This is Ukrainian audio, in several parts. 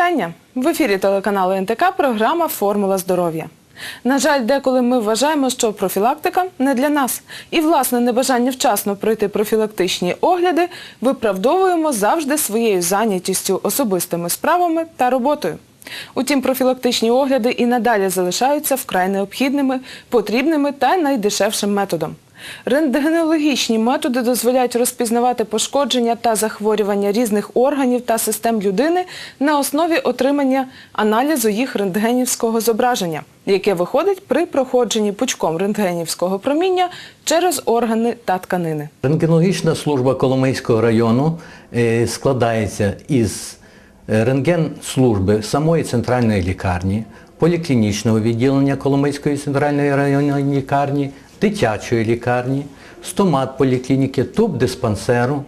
Вітання! В ефірі телеканалу НТК програма Формула здоров'я. На жаль, деколи ми вважаємо, що профілактика не для нас. І власне небажання вчасно пройти профілактичні огляди виправдовуємо завжди своєю зайнятістю, особистими справами та роботою. Утім, профілактичні огляди і надалі залишаються вкрай необхідними, потрібними та найдешевшим методом. Рентгенологічні методи дозволяють розпізнавати пошкодження та захворювання різних органів та систем людини на основі отримання аналізу їх рентгенівського зображення, яке виходить при проходженні пучком рентгенівського проміння через органи та тканини. Рентгенологічна служба Коломийського району е, складається із е, рентген-служби самої центральної лікарні, поліклінічного відділення Коломийської центральної районної лікарні, дитячої лікарні, стомат поліклініки, туб-диспансеру,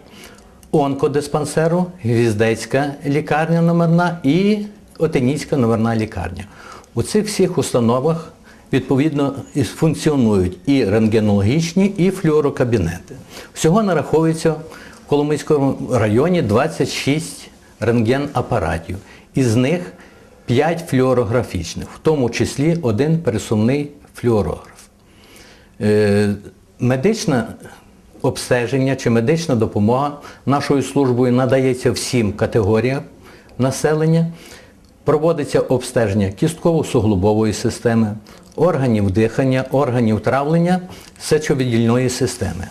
онкодиспансеру, Гвіздецька лікарня номерна і Отинійська номерна лікарня. У цих всіх установах відповідно функціонують і рентгенологічні, і флюорокабінети. Всього нараховується в Коломийському районі 26 рентген-апаратів. Із них 5 флюорографічних, в тому числі один пересувний флюорограф. Е, Медичне обстеження чи медична допомога нашою службою надається всім категоріям населення. Проводиться обстеження кістково-суглобової системи, органів дихання, органів травлення, сечовидільної системи.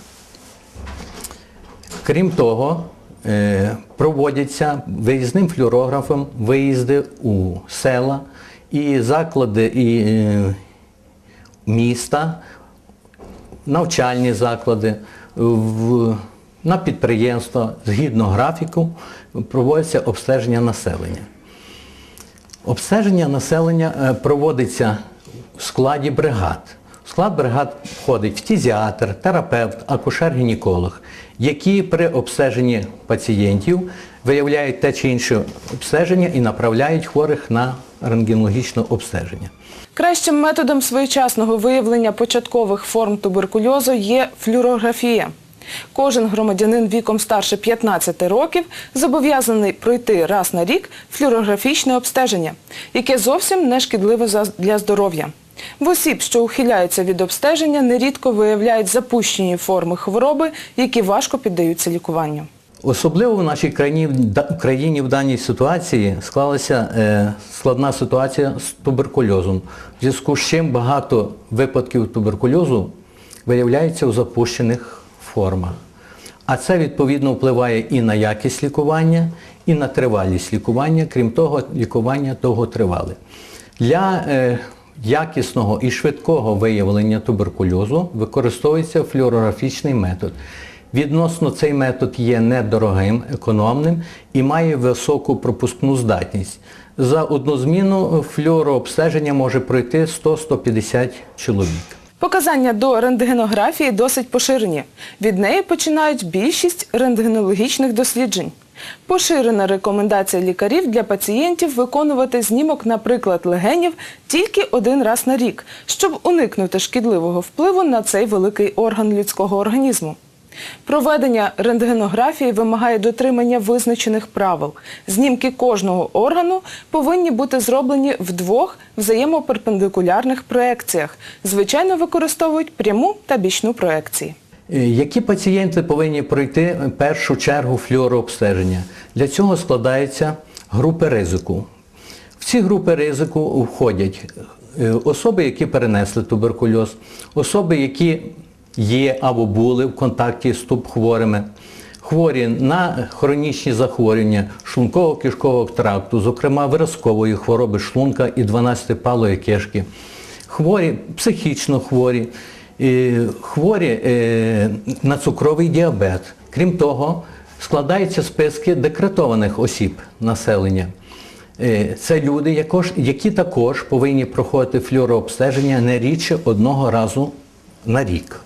Крім того, е, проводяться виїзним флюорографом виїзди у села і заклади і е, міста, навчальні заклади, в, на підприємства згідно графіку проводиться обстеження населення. Обстеження населення е, проводиться в складі бригад. В склад бригад входить фтізіатр, терапевт, акушер-гінеколог, які при обстеженні пацієнтів виявляють те чи інше обстеження і направляють хворих на рентгенологічне обстеження. Кращим методом своєчасного виявлення початкових форм туберкульозу є флюорографія. Кожен громадянин віком старше 15 років зобов'язаний пройти раз на рік флюорографічне обстеження, яке зовсім не шкідливе для здоров'я. В осіб, що ухиляються від обстеження, нерідко виявляють запущені форми хвороби, які важко піддаються лікуванню. Особливо в нашій країні, країні в даній ситуації склалася е, складна ситуація з туберкульозом, в зв'язку з чим багато випадків туберкульозу виявляється у запущених формах. А це відповідно впливає і на якість лікування, і на тривалість лікування, крім того, лікування довготривале. Для е, якісного і швидкого виявлення туберкульозу використовується флюорографічний метод. Відносно цей метод є недорогим, економним і має високу пропускну здатність. За одну зміну флюорообстеження може пройти 100-150 чоловік. Показання до рентгенографії досить поширені. Від неї починають більшість рентгенологічних досліджень. Поширена рекомендація лікарів для пацієнтів виконувати знімок, наприклад, легенів тільки один раз на рік, щоб уникнути шкідливого впливу на цей великий орган людського організму. Проведення рентгенографії вимагає дотримання визначених правил. Знімки кожного органу повинні бути зроблені в двох взаємоперпендикулярних проекціях. Звичайно, використовують пряму та бічну проекції. Е, Які пацієнти повинні пройти першу чергу флюорообстеження? Для цього складаються групи ризику. В ці групи ризику входять е, особи, які перенесли туберкульоз, особи, які є або були в контакті з тубхворими, хворі на хронічні захворювання шлунково-кишкового тракту, зокрема виразкової хвороби шлунка і 12-палої кишки, хворі, психічно хворі, хворі е, на цукровий діабет. Крім того, складаються списки декретованих осіб населення. Е, Це люди, які також повинні проходити флюорообстеження не рідше одного разу на рік.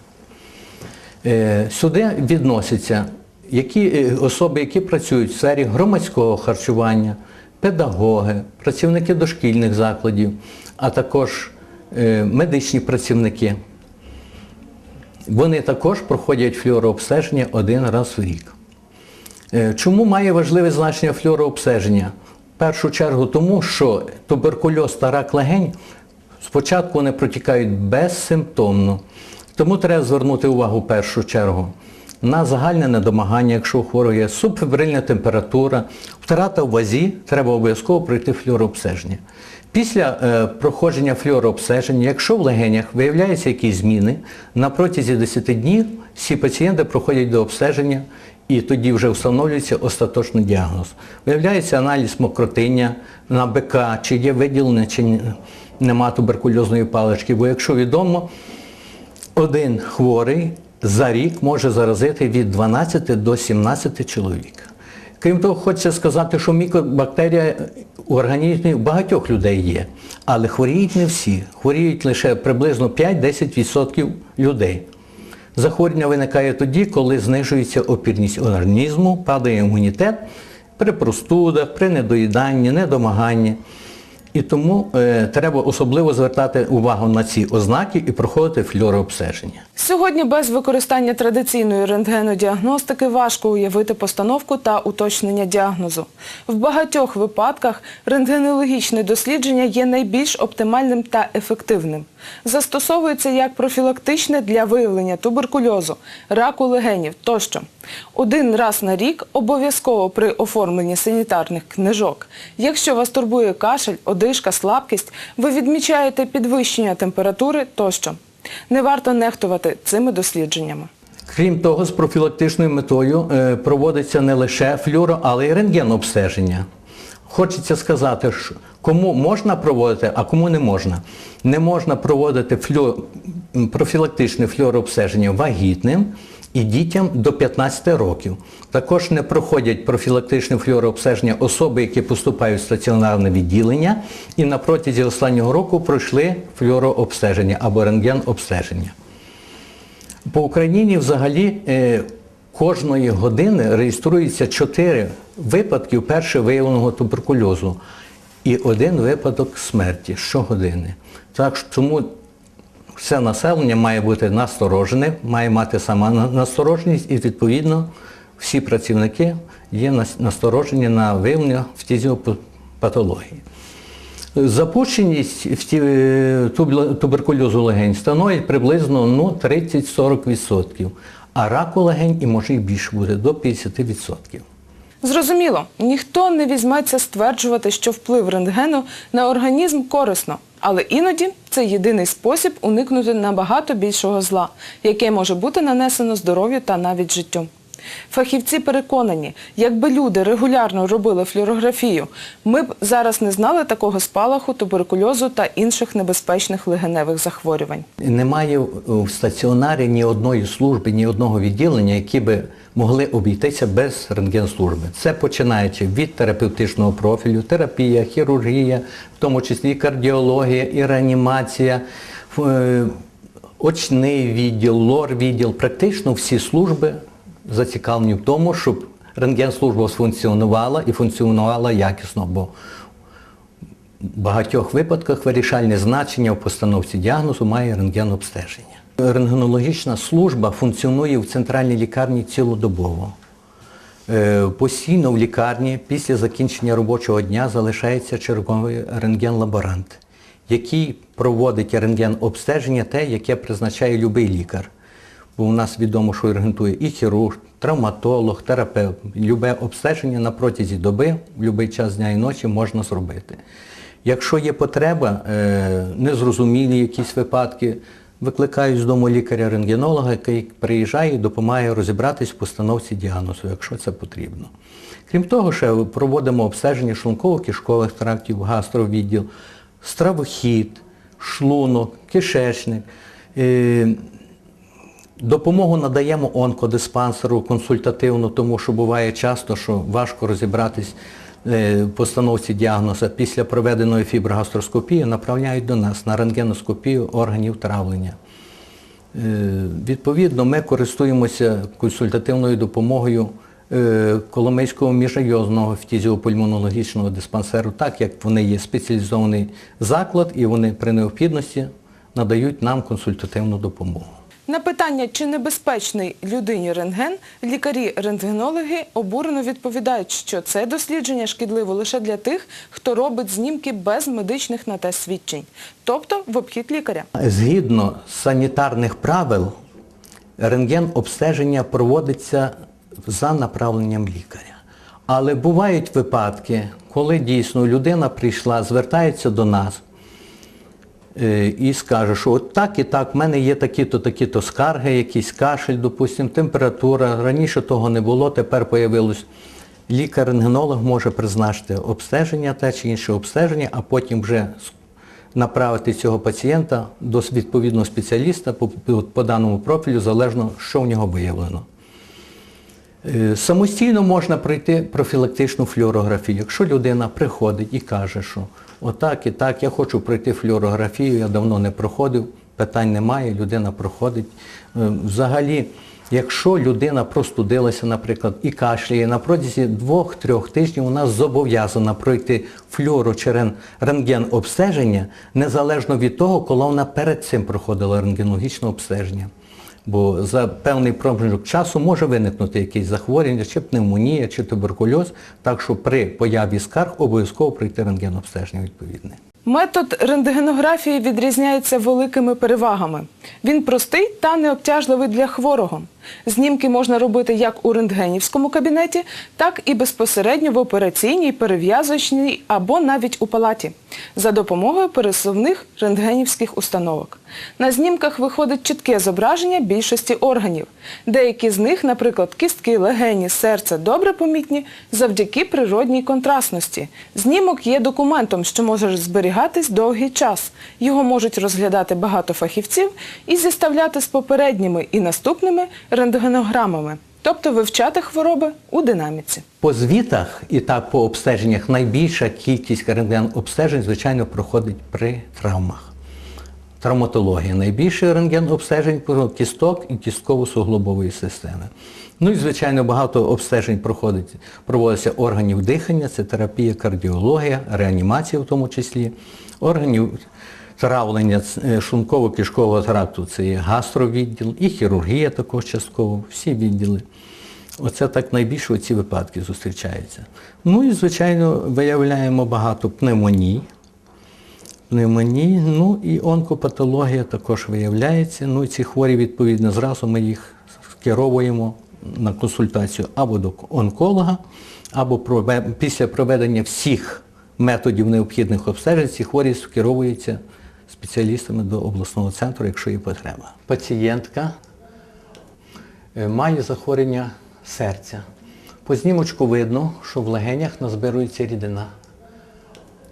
Е, Сюди відносяться які, е, особи, які працюють в сфері громадського харчування, педагоги, працівники дошкільних закладів, а також е, медичні працівники. Вони також проходять флюорообстеження один раз в рік. Чому має важливе значення флюорообстеження? В першу чергу тому, що туберкульоз та рак легень спочатку вони протікають безсимптомно. Тому треба звернути увагу в першу чергу на загальне недомагання, якщо у хворого є субфебрильна температура, втрата в вазі, треба обов'язково пройти флюорообстеження. Після е, проходження флюорообстеження, якщо в легенях виявляються якісь зміни, на протязі 10 днів всі пацієнти проходять до обстеження і тоді вже встановлюється остаточний діагноз. Виявляється аналіз мокротиння на БК, чи є виділення, чи нема туберкульозної палички, бо якщо відомо, один хворий за рік може заразити від 12 до 17 чоловік. Крім того, хочеться сказати, що мікробактерія у організмі багатьох людей є, але хворіють не всі. Хворіють лише приблизно 5-10% людей. Захворювання виникає тоді, коли знижується опірність організму, падає імунітет при простудах, при недоїданні, недомаганні. І тому е, треба особливо звертати увагу на ці ознаки і проходити флюорообстеження. Сьогодні без використання традиційної рентгенодіагностики важко уявити постановку та уточнення діагнозу. В багатьох випадках рентгенологічне дослідження є найбільш оптимальним та ефективним. Застосовується як профілактичне для виявлення туберкульозу, раку легенів тощо. Один раз на рік обов'язково при оформленні санітарних книжок. Якщо вас турбує кашель, одишка, слабкість, ви відмічаєте підвищення температури тощо. Не варто нехтувати цими дослідженнями. Крім того, з профілактичною метою е, проводиться не лише флюоро, але й рентгенобстеження. Хочеться сказати, що кому можна проводити, а кому не можна. Не можна проводити флю... профілактичне флюорообстеження вагітним і дітям до 15 років. Також не проходять профілактичне флюорообстеження особи, які поступають в стаціонарне відділення і на протязі останнього року пройшли флюорообстеження або рентгенобстеження. По Україні взагалі е, кожної години реєструється 4 випадки вперше виявленого туберкульозу і один випадок смерті щогодини. Так тому все населення має бути насторожене, має мати сама на- настороженість і відповідно всі працівники є насторожені на виявлення фтизіопатології. Запущеність в е, туберкульозу легень становить приблизно ну, 30-40%, а раку легень і може і більше буде до 50%. Зрозуміло, ніхто не візьметься стверджувати, що вплив рентгену на організм корисно, але іноді це єдиний спосіб уникнути набагато більшого зла, яке може бути нанесено здоров'ю та навіть життю. Фахівці переконані, якби люди регулярно робили флюорографію, ми б зараз не знали такого спалаху туберкульозу та інших небезпечних легеневих захворювань. Немає в стаціонарі ні одної служби, ні одного відділення, які би могли обійтися без рентгенслужби. Це починаючи від терапевтичного профілю, терапія, хірургія, в тому числі і кардіологія, і реанімація, е, очний відділ, лор-відділ. Практично всі служби зацікавлені в тому, щоб рентгенслужба сфункціонувала і функціонувала якісно, бо в багатьох випадках вирішальне значення в постановці діагнозу має рентгенобстеження. Рентгенологічна служба функціонує в центральній лікарні цілодобово. Е, Постійно в лікарні після закінчення робочого дня залишається черговий рентген-лаборант, який проводить рентген-обстеження те, яке призначає будь-який лікар. Бо у нас відомо, що рентгентує і хірург, травматолог, терапевт. Любе обстеження на протязі доби, в будь-який час дня і ночі можна зробити. Якщо є потреба, е, незрозумілі якісь випадки, викликають з дому лікаря-рентгенолога, який приїжджає і допомагає розібратись в постановці діагнозу, якщо це потрібно. Крім того, ще проводимо обстеження шлунково-кишкових трактів, гастровідділ, стравохід, шлунок, кишечник. Допомогу надаємо онкодиспансеру консультативно, тому що буває часто, що важко розібратись е, в постановці діагнозу. Після проведеної фіброгастроскопії направляють до нас на рентгеноскопію органів травлення. Е, Відповідно, ми користуємося консультативною допомогою е, Коломийського міжрайонного фтизіопульмонологічного диспансеру, так як вони є спеціалізований заклад і вони при необхідності надають нам консультативну допомогу. На питання, чи небезпечний людині рентген, лікарі-рентгенологи обурено відповідають, що це дослідження шкідливо лише для тих, хто робить знімки без медичних на те свідчень, тобто в обхід лікаря. Згідно санітарних правил, рентген обстеження проводиться за направленням лікаря. Але бувають випадки, коли дійсно людина прийшла, звертається до нас і скаже, що от так і так, в мене є такі-то, такі-то скарги, якийсь кашель, допустимо, температура, раніше того не було, тепер появилось. Лікар-рентгенолог може призначити обстеження те чи інше обстеження, а потім вже направити цього пацієнта до відповідного спеціаліста по, по даному профілю, залежно, що в нього виявлено. Е, Самостійно можна пройти профілактичну флюорографію. Якщо людина приходить і каже, що отак і так, я хочу пройти флюорографію, я давно не проходив, питань немає, людина проходить. Е, Взагалі, якщо людина простудилася, наприклад, і кашляє, на протязі двох-трьох тижнів вона зобов'язана пройти флюоро чи рентген обстеження, незалежно від того, коли вона перед цим проходила рентгенологічне обстеження. Бо за певний проміжок часу може виникнути якесь захворювання, чи пневмонія, чи туберкульоз, так що при появі скарг обов'язково пройти рентгенобстеження відповідне. Метод рентгенографії відрізняється великими перевагами. Він простий та необтяжливий для хворого. Знімки можна робити як у рентгенівському кабінеті, так і безпосередньо в операційній, перев'язочній або навіть у палаті за допомогою пересувних рентгенівських установок. На знімках виходить чітке зображення більшості органів. Деякі з них, наприклад, кістки, легені, серце, добре помітні завдяки природній контрастності. Знімок є документом, що може зберігатись довгий час. Його можуть розглядати багато фахівців і зіставляти з попередніми і наступними рентгенограмами, тобто вивчати хвороби у динаміці. По звітах і так по обстеженнях найбільша кількість рентген-обстежень, звичайно, проходить при травмах. Травматологія. Найбільше рентген-обстежень кісток і кістково-суглобової системи. Ну і, звичайно, багато обстежень проходить, проводиться органів дихання, це терапія, кардіологія, реанімація в тому числі, органів травлення е, шлунково-кишкового тракту, це є гастровідділ, і хірургія також частково, всі відділи. Оце так найбільше оці випадки зустрічаються. Ну і, звичайно, виявляємо багато пневмоній, пневмонії, ну і онкопатологія також виявляється. Ну і ці хворі, відповідно, зразу ми їх скеровуємо на консультацію або до онколога, або після проведення всіх методів необхідних обстежень ці хворі скеровуються спеціалістами до обласного центру, якщо є потреба. Пацієнтка е, має захворювання серця. По знімочку видно, що в легенях назбирується рідина.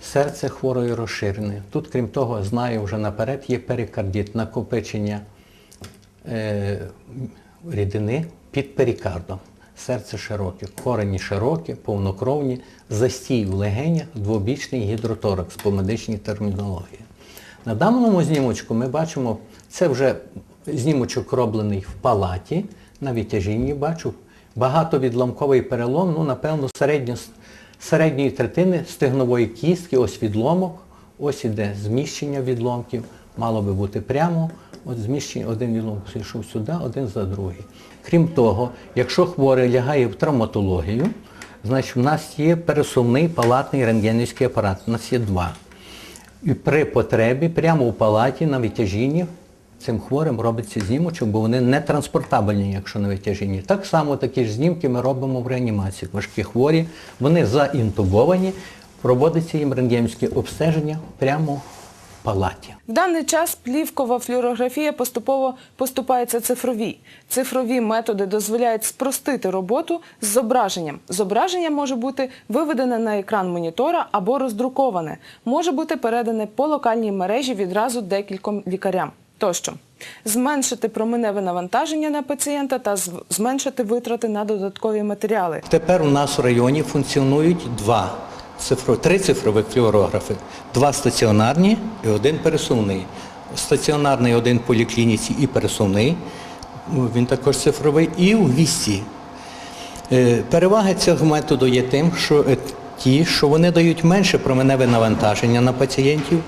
Серце хворої розширене. Тут, крім того, знаю вже наперед, є перикардит, накопичення е, рідини під перикардом. Серце широке, корені широкі, повнокровні, застій в легенях, двобічний гідроторакс по медичній термінології. На даному знімочку ми бачимо, це вже знімочок роблений в палаті, на витяжінні бачу. Багатовідламковий перелом, ну, напевно, середньо, середньої третини стегнової кістки, ось відломок, ось іде зміщення відломків, мало би бути прямо. От зміщення, один відломок пішов сюди, один за другий. Крім того, якщо хворий лягає в травматологію, значить в нас є пересувний палатний рентгенівський апарат. У нас є два. І при потребі прямо у палаті на витяжінні цим хворим робиться знімочок, бо вони не транспортабельні, якщо на витяжінні. Так само такі ж знімки ми робимо в реанімації. Важкі хворі, вони заінтубовані, проводиться їм рентгенське обстеження прямо палаті. В даний час плівкова флюорографія поступово поступається цифровій. Цифрові методи дозволяють спростити роботу з зображенням. Зображення може бути виведене на екран монітора або роздруковане, може бути передане по локальній мережі відразу декільком лікарям. Тощо зменшити променеве навантаження на пацієнта та зменшити витрати на додаткові матеріали. Тепер у нас в районі функціонують два цифро, три цифрових флюорографи. Два стаціонарні і один пересувний. Стаціонарний один в поліклініці і пересувний. Він також цифровий. І у вісті. Е, Переваги цього методу є тим, що е, ті, що вони дають менше променеве навантаження на пацієнтів,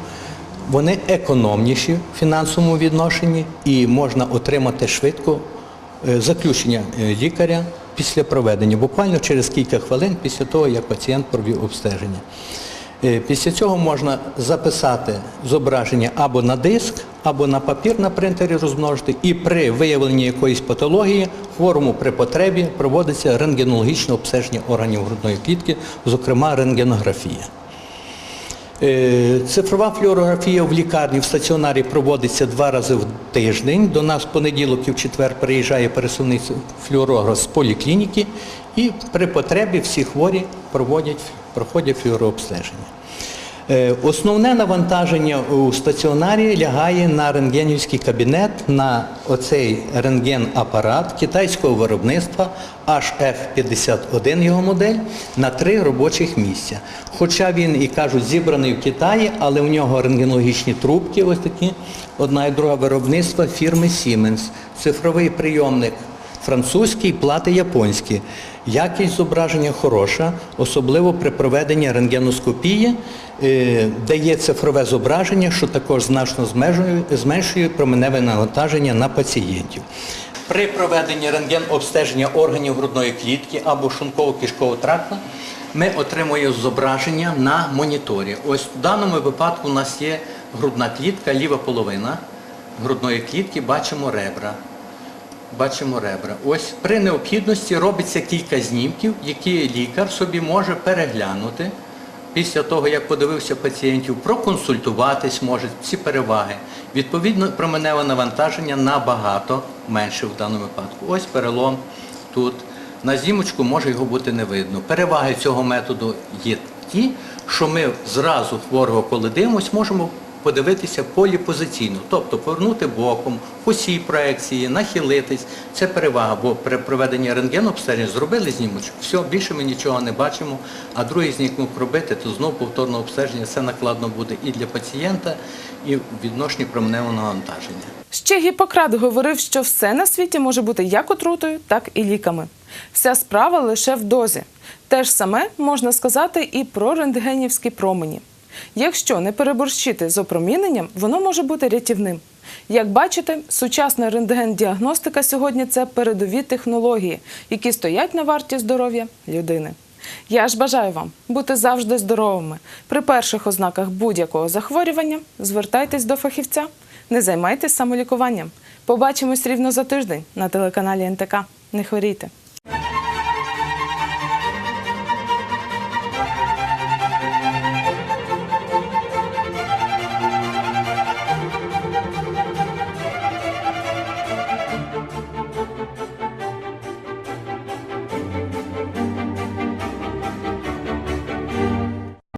Вони економніші в фінансовому відношенні і можна отримати швидко е, заключення лікаря після проведення, буквально через кілька хвилин після того, як пацієнт провів обстеження. Е, Після цього можна записати зображення або на диск, або на папір на принтері розмножити, і при виявленні якоїсь патології хворому при потребі проводиться рентгенологічне обстеження органів грудної клітки, зокрема рентгенографія. Е, Цифрова флюорографія в лікарні в стаціонарі проводиться два рази в тиждень. До нас в понеділок і в четвер приїжджає пересувний флюорограф з поліклініки і при потребі всі хворі проводять, проходять флюорообстеження. Е, Основне навантаження у стаціонарі лягає на рентгенівський кабінет, на оцей рентген-апарат китайського виробництва HF51 його модель на три робочих місця. Хоча він і кажуть зібраний в Китаї, але у нього рентгенологічні трубки, ось такі, одна і друга виробництва фірми Siemens. Цифровий прийомник французький, плати японські. Якість зображення хороша, особливо при проведенні рентгеноскопії, е, де є цифрове зображення, що також значно зменшує, променеве навантаження на пацієнтів. При проведенні рентген-обстеження органів грудної клітки або шлунково-кишкового тракту ми отримуємо зображення на моніторі. Ось в даному випадку у нас є грудна клітка, ліва половина грудної клітки, бачимо ребра. Бачимо ребра. Ось при необхідності робиться кілька знімків, які лікар собі може переглянути після того, як подивився пацієнтів, проконсультуватись може ці переваги. Відповідно, променеве навантаження набагато менше в даному випадку. Ось перелом тут. На знімочку може його бути не видно. Переваги цього методу є ті, що ми зразу хворого, коли дивимося, можемо подивитися поліпозиційно, тобто повернути боком, усій проекції, нахилитись. Це перевага, бо при проведенні рентгенобстеження зробили знімочок, все, більше ми нічого не бачимо, а другий знімок робити, то знову повторне обстеження, це накладно буде і для пацієнта, і відношенні променевого навантаження. Ще Гіппократ говорив, що все на світі може бути як отрутою, так і ліками. Вся справа лише в дозі. Те ж саме можна сказати і про рентгенівські промені. Якщо не переборщити з опроміненням, воно може бути рятівним. Як бачите, сучасна рентген-діагностика сьогодні це передові технології, які стоять на варті здоров'я людини. Я ж бажаю вам бути завжди здоровими. При перших ознаках будь-якого захворювання звертайтесь до фахівця, не займайтесь самолікуванням. Побачимось рівно за тиждень на телеканалі НТК. Не хворійте.